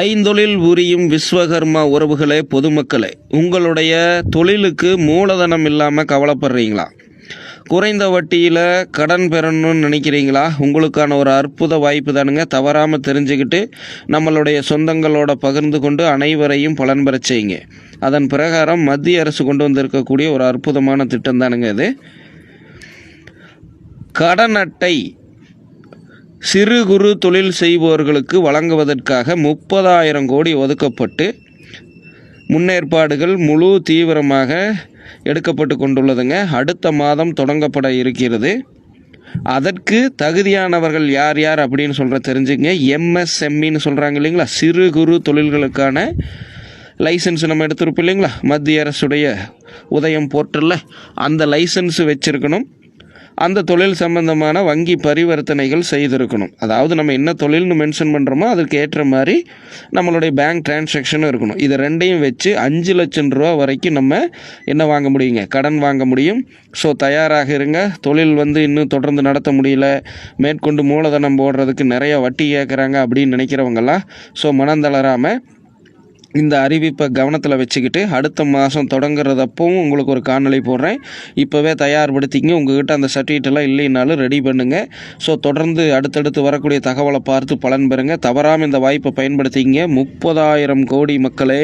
ஐந்தொழில் உரியும் விஸ்வகர்மா உறவுகளே பொதுமக்களே உங்களுடைய தொழிலுக்கு மூலதனம் இல்லாமல் கவலைப்படுறீங்களா? குறைந்த வட்டியில் கடன் பெறணும்னு நினைக்கிறீங்களா? உங்களுக்கான ஒரு அற்புத வாய்ப்பு தானுங்க. தவறாமல் தெரிஞ்சுக்கிட்டு நம்மளுடைய சொந்தங்களோட பகிர்ந்து கொண்டு அனைவரையும் பலன் பெற செய்யுங்க. அதன் பிரகாரம் மத்திய அரசு கொண்டு வந்திருக்கக்கூடிய ஒரு அற்புதமான திட்டம் தானுங்க இது. கடன் அட்டை சிறு குறு தொழில் செய்பவர்களுக்கு வழங்குவதற்காக முப்பதாயிரம் கோடி ஒதுக்கப்பட்டு முன்னேற்பாடுகள் முழு தீவிரமாக எடுக்கப்பட்டு கொண்டுள்ளதுங்க. அடுத்த மாதம் தொடங்கப்பட இருக்கிறது. அதற்கு தகுதியானவர்கள் யார் யார் அப்படின்னு சொல்கிற தெரிஞ்சுங்க. எம்எஸ்எம்இன்னு சொல்கிறாங்க இல்லைங்களா? சிறு குறு தொழில்களுக்கான லைசன்ஸ் நம்ம எடுத்திருப்போம் இல்லைங்களா? மத்திய அரசுடைய உதயம் போர்ட்டலில் அந்த லைசன்ஸ் வச்சுருக்கணும். அந்த தொழில் சம்பந்தமான வங்கி பரிவர்த்தனைகள் செய்திருக்கணும். அதாவது நம்ம என்ன தொழில்னு மென்ஷன் பண்ணுறோமோ அதுக்கு ஏற்ற மாதிரி நம்மளுடைய பேங்க் டிரான்சாக்ஷனும் இருக்கணும். இது ரெண்டையும் வச்சு அஞ்சு லட்சம் ரூபா வரைக்கும் நம்ம என்ன வாங்க முடியுங்க? கடன் வாங்க முடியும். ஸோ தயாராக இருங்க. தொழில் வந்து இன்னும் தொடர்ந்து நடத்த முடியல. மேற்கொண்டு மூலதனம் போடுறதுக்கு நிறைய வட்டி கேட்குறாங்க அப்படின்னு நினைக்கிறவங்கெல்லாம் ஸோ மனம் தளராமல் இந்த அறிவிப்பை கவனத்தில் வச்சுக்கிட்டு அடுத்த மாதம் தொடங்குறதப்பவும் உங்களுக்கு ஒரு காணொலி போடுறேன். இப்போவே தயார்படுத்திங்க. உங்ககிட்ட அந்த சர்டிஃபிகேட்டெல்லாம் இல்லைனாலும் ரெடி பண்ணுங்கள் ஸோ தொடர்ந்து அடுத்தடுத்து வரக்கூடிய தகவலை பார்த்து பலன் பெறுங்க. தவறாமல் இந்த வாய்ப்பை பயன்படுத்திங்க முப்பதாயிரம் கோடி மக்களே.